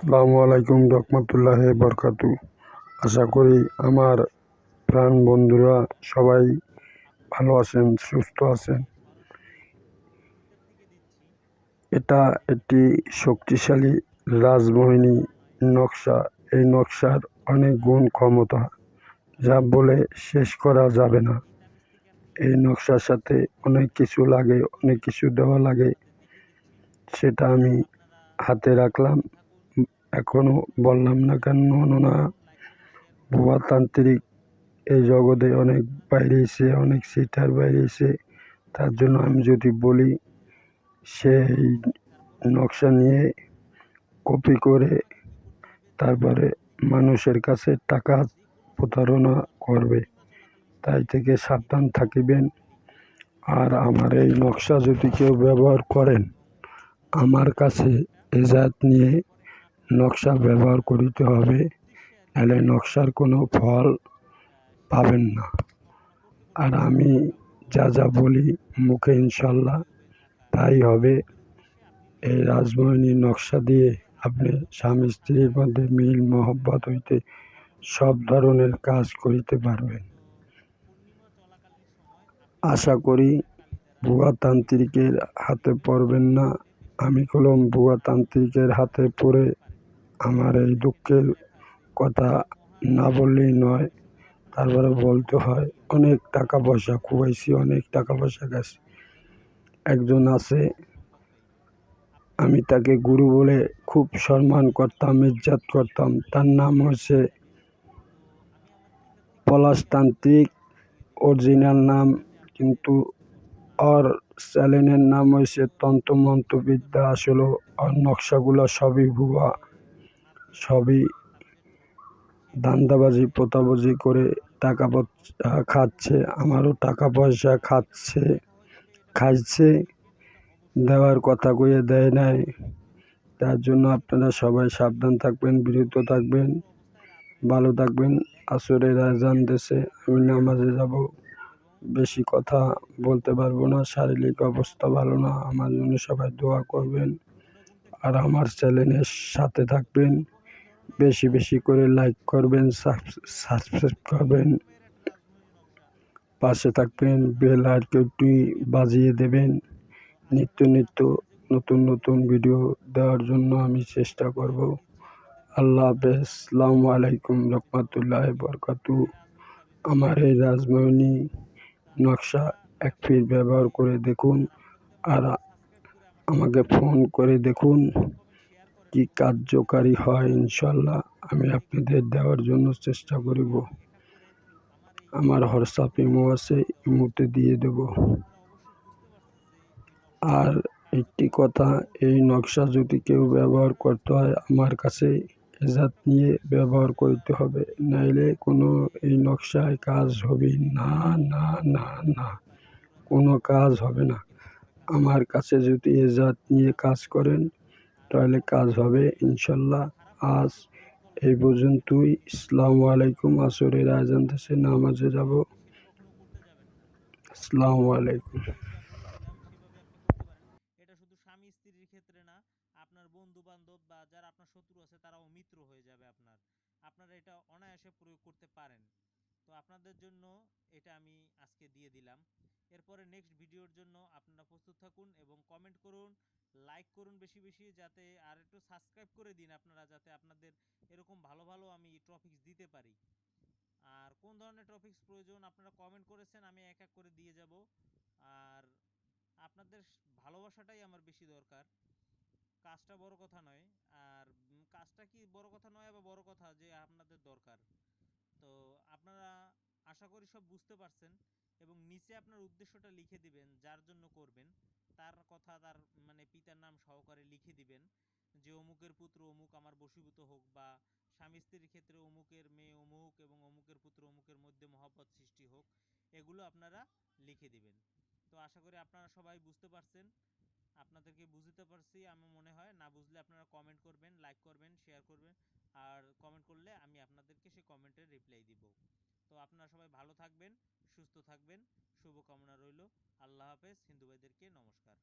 আসসালামু আলাইকুম রহমতুল্লাহ বরকাতু। আশা করি আমার প্রাণ বন্ধুরা সবাই ভালো আছেন, সুস্থ আছেন। এটা একটি শক্তিশালী রাজমোহিনী নকশা। এই নকশার অনেক গুণ ক্ষমতা, যা বলে শেষ করা যাবে না। এই নকশার সাথে অনেক কিছু লাগে, অনেক কিছু দেওয়া লাগে, সেটা আমি হাতে রাখলাম। এখনও বললাম না কেন না? ভুয়া তান্ত্রিক এই জগতে অনেক বাইরে এসে, অনেক সিটার বাইরে এসে, তার জন্য আমি যদি বলি, সেই নকশা নিয়ে কপি করে তারপরে মানুষের কাছে টাকা প্রতারণা করবে, তাই থেকে সাবধান থাকিবেন। আর আমার এই নকশা যদি কেউ ব্যবহার করেন, আমার কাছে এজাত নিয়ে নকশা ব্যবহার করিতে হবে, নাহলে নকশার কোনো ফল পাবেন না। আর আমি যা যা বলি মুখে ইনশাল্লাহ তাই হবে। এই রাজমোহিনী নকশা দিয়ে আপনি স্বামী স্ত্রীর মধ্যে মিল, মহব্বত হইতে সব ধরনের কাজ করিতে পারবেন। আশা করি ভুয়া তান্ত্রিকের হাতে পড়বেন না। আমি কলম ভুয়া তান্ত্রিকের হাতে পড়ে আমার এই দুঃখের কথা না বললেই নয়, তারপরে বলতে হয়, অনেক টাকা পয়সা খুয়াইছি, অনেক টাকা পয়সা গেছে। একজন আছে, আমি তাকে গুরু বলে খুব সম্মান করতাম, ইজ্জাত করতাম। তার নাম হচ্ছে পলাশতান্ত্রিক অরিজিনাল নাম কিন্তু ওর চ্যানেলের নাম হয়েছে তন্ত্রমন্ত্রবিদ্যা আসলে ওর নকশাগুলো সবই ভুয়া। সবই দান্দাবাজি পোতাবাজি করে টাকা পয়সা খাচ্ছে, আমারও টাকা পয়সা খাচ্ছে, খাইছে, দেওয়ার কথা কয়ে দেয় নাই। তার জন্য আপনারা সবাই সাবধান থাকবেন, বিরত থাকবেন, ভালো থাকবেন। আসরের আজান দেশে, আমি নামাজে যাব, বেশি কথা বলতে পারব না, শারীরিক অবস্থা ভালো না। আমার জন্য সবাই দোয়া করবেন। আর আমার চ্যানেলের সাথে থাকবেন। বেশি বেশি করে লাইক করবেন সাবস্ক্রাইব করবেন। পাশে থাকবেন বেল আর কেউটি বাজিয়ে দেবেন। নিত্য নিত্য নতুন নতুন ভিডিও দেওয়ার জন্য আমি চেষ্টা করব। আল্লাহ হাফেজ। সালামু আলাইকুম রহমতুল্লাহ বরকাতু। আমার এই রাজমোহিনী নকশা এক ফির ব্যবহার করে দেখুন, আর আমাকে ফোন করে দেখুন। কি কার্যকারী হয় ইনশাল্লাহ, আমি আপনাদের দেওয়ার জন্য চেষ্টা করিব। আমার হোয়াটসঅ্যাপ ইমো আছে, ইমোতে দিয়ে দেব। আর একটি কথা, এই নকশা যদি কেউ ব্যবহার করতে হয়, আমার কাছে এজাত নিয়ে ব্যবহার করতে হবে। নাইলে কোনো এই নকশায় কাজ হবে না না না না, কোনো কাজ হবে না। আমার কাছে যদি এজাত নিয়ে কাজ করেন তাহলে কাজ হবে, ইনশাল্লাহ। আজ এই পর্যন্তই। আসসালামু আলাইকুম। আসরের আয়োজন দেশে নামাজে যাব। আসসালামু আলাইকুম। এটা শুধু স্বামী স্ত্রীর ক্ষেত্রে না, আপনার বন্ধু বান্ধব বা যারা আপনার শত্রু আছে, তারাও মিত্র হয়ে যাবে আপনার। আপনারা এটা অনায়াসে প্রয়োগ করতে পারেন। তো আপনাদের জন্য এটা আমি আজকে দিয়ে দিলাম। এরপরে নেক্সট ভিডিওর জন্য আপনারা প্রস্তুত থাকুন এবং কমেন্ট করুন লাইক করুন বেশি বেশি যাতে আর একটু সাবস্ক্রাইব করে দিন আপনারা যাতে আপনাদের এরকম ভালো ভালো আমি টপিকস দিতে পারি। আর কোন ধরনের টপিকস প্রয়োজন আপনারা কমেন্ট করেছেন আমি এক এক করে দিয়ে যাব। আর আপনাদের ভালোবাসাটাই আমার বেশি দরকার। কাজটা বড় কথা নয়। আর কাজটা কি বড় কথা নয় আবার বড় কথা যে আপনাদের দরকার? তো আপনারা আশা করি সব বুঝতে পারছেন এবং নিচে আপনার উদ্দেশ্যটা লিখে দিবেন, যার জন্য করবেন। তার কথা তার মানে পিতার নাম সহকারে লিখে দিবেন যে, অমুকের পুত্র অমুক আমার বশীভূত হোক বা স্বামী স্ত্রীর ক্ষেত্রে অমুকের মেয়ে অমুক এবং অমুকের পুত্র অমুকের মধ্যে মহব্বত সৃষ্টি হোক। এগুলো আপনারা লিখে দিবেন। তো আশা করি আপনারা সবাই বুঝতে পারছেন। আপনাদেরকে বুঝতে পারছি আমি মনে হয়। না বুঝলে আপনারা কমেন্ট করবেন লাইক করবেন শেয়ার করবেন। আর কমেন্ট করলে আমি আপনাদেরকে সেই কমেন্টের রিপ্লাই দিব তো আপনারা সবাই ভালো থাকবেন সুস্থ থাকবেন। শুভকামনা রইল। আল্লাহ হাফেজ। হিন্দু ভাইদেরকে নমস্কার।